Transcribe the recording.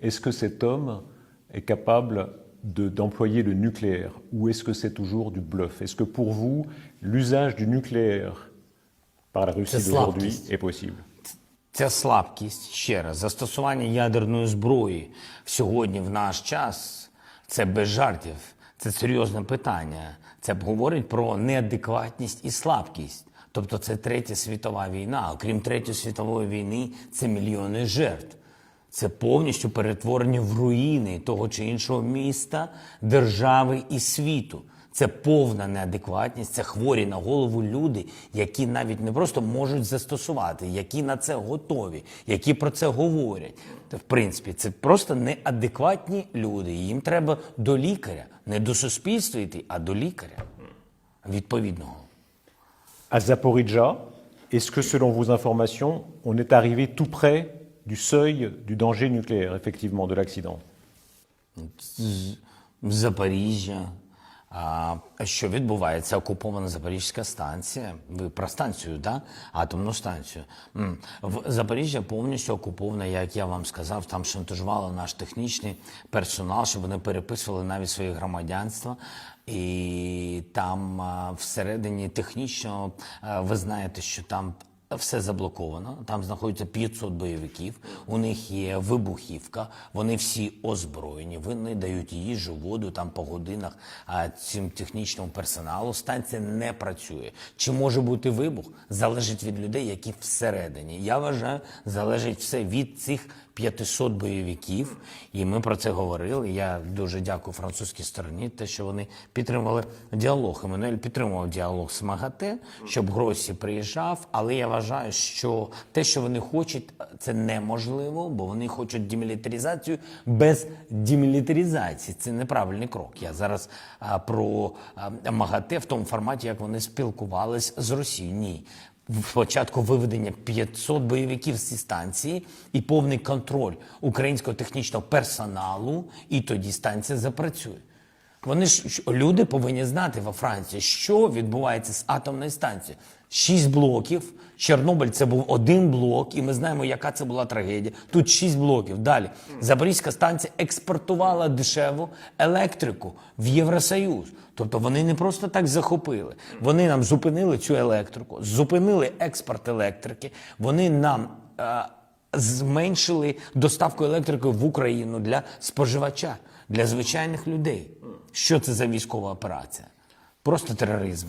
est-ce que cet homme est capable de- d'employer le nucléaire ou est-ce que c'est toujours du bluff Est-ce que pour vous, l'usage du nucléaire par la Russie d'aujourd'hui est possible Ця слабкість ще раз застосування ядерної зброї сьогодні в наш час це без жартів. Це серйозне питання. Це говорить про неадекватність і слабкість. Тобто це третя світова війна. Окрім третьої світової війни, це мільйони жертв. Це повністю перетворення в руїни того чи іншого міста, держави і світу. Це повна неадекватність, це хворі на голову люди, які навіть не просто можуть застосувати, які на це готові, які про це говорять. В принципі, це просто неадекватні люди. Їм треба до лікаря, не до суспільства йти, а до лікаря відповідного. À Zaporizhzhia, est-ce que selon vos informations, on est arrivé tout près du seuil du danger nucléaire, effectivement, de l'accident Запоріжжя. А що відбувається? Окупована Запорізька станція. Ви про станцію, да? Атомну станцію. В Запоріжжя повністю окупована, як я вам сказав, там шантажували наш технічний персонал, щоб вони переписували навіть своє громадянство. І там всередині технічно ви знаєте, що там все заблоковано. Там знаходиться 500 бойовиків. У них є вибухівка. Вони всі озброєні. Вони дають їжу, воду там по годинах а, цим технічному персоналу. Станція не працює. Чи може бути вибух? Залежить від людей, які всередині. Я вважаю, залежить все від цих 500 бойовиків, і ми про це говорили. Я дуже дякую французькій стороні, те, що вони підтримували діалог. Еммануель підтримував діалог з МАГАТЕ, щоб Гросі приїжджав. Але я вважаю, що те, що вони хочуть, це неможливо, бо вони хочуть демілітаризацію без демілітаризації. Це неправильний крок. Я зараз а, про а, МАГАТЕ в тому форматі, як вони спілкувались з Росією. Ні. Спочатку виведення 500 бойовиків з цієї станції і повний контроль українського технічного персоналу, і тоді станція запрацює. Вони ж люди повинні знати во Франції, що відбувається з атомною станцією. Шість блоків. Чорнобиль це був один блок, і ми знаємо, яка це була трагедія. Тут шість блоків. Далі Запорізька станція експортувала дешеву електрику в Євросоюз. Тобто вони не просто так захопили. Вони нам зупинили цю електрику, зупинили експорт електрики. Вони нам е, зменшили доставку електрики в Україну для споживача, для звичайних людей. Що це за військова операція? Просто тероризм.